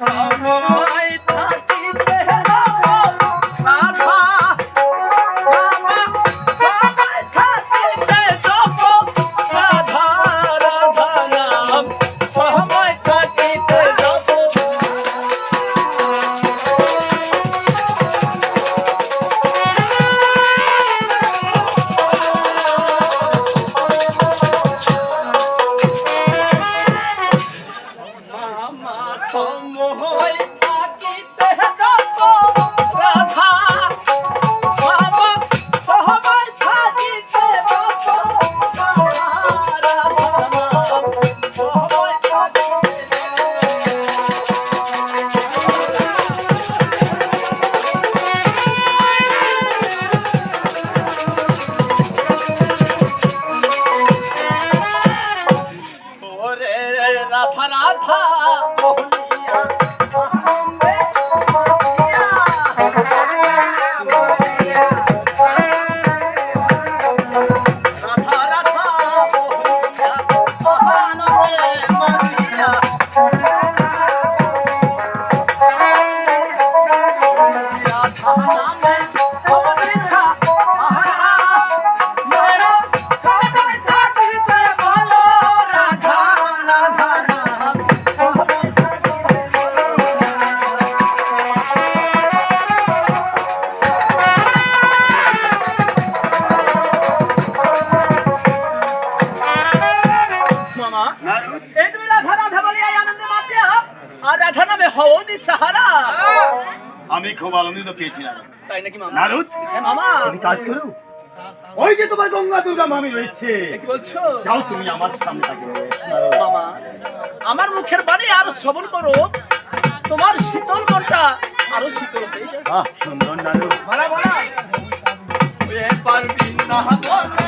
Oh. ওরে রাধা রাধা বলিয়া সাহারা। আমি খুব আনন্দিত পেয়েছি নারদ। তাই নাকি মামা? নারদ? হ্যাঁ মামা। তুমি কাজ করো। ওই যে তোমার গঙ্গা দুর্গা মামি রয়েছে। কি বলছো? যাও তুমি আমার সামনে থাকে মামা আমার মুখের বাণী আরও শ্রবণ করো। তোমার শীতল মনটা আরও শীতল হয়ে যাবে। আহ সুন্দর নারদ। বলা বলা। বিনা বলে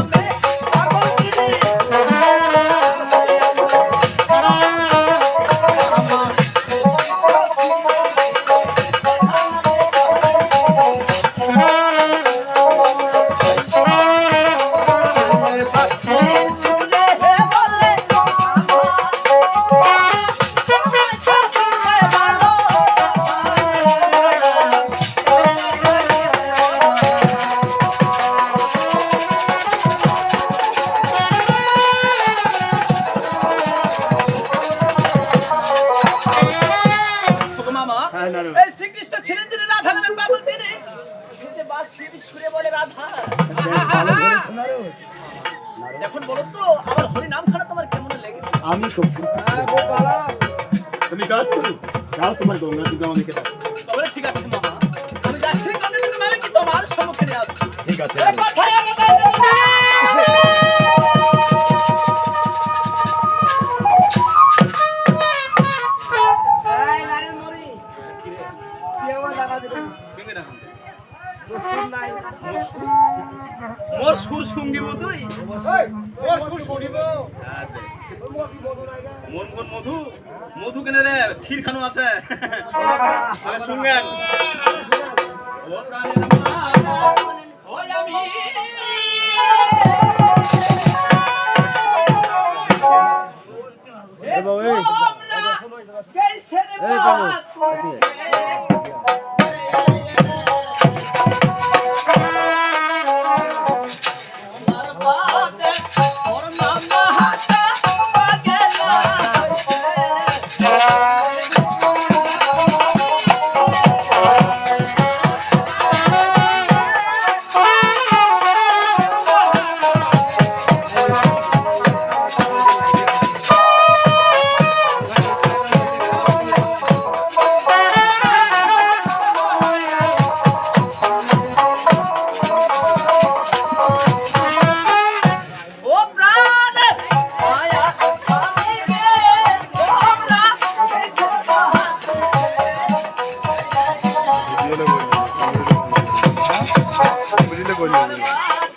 শ্রীকৃষ্ণ ছিলেন যিনি রাধা নামে পাগল তিনি। এই যে বাঁশি সুরে বলে রাধা। ভালো বলেছ নারদ এখন বলো তো আমার হরি নাম খানা তোমার কেমন লেগেছে? আমি তুমি কাজ করো। যাও তোমার গঙ্গা দুর্গা ডাকো তবে ঠিক আছে মামা। আমি যাচ্ছি আমি কি তোমার সম্মুখে আসছি ঠিক আছে। মোর সুর সঙ্গীব তুই? মন মন মধু? মধু কেনে রে? ক্ষীর খানো আছে। আরে শুনবেন। ও প্রাণের ওই আমি। এ তোমরা কেসের বাত മുജിന്റെ കോലി മുജിന്റെ കോലി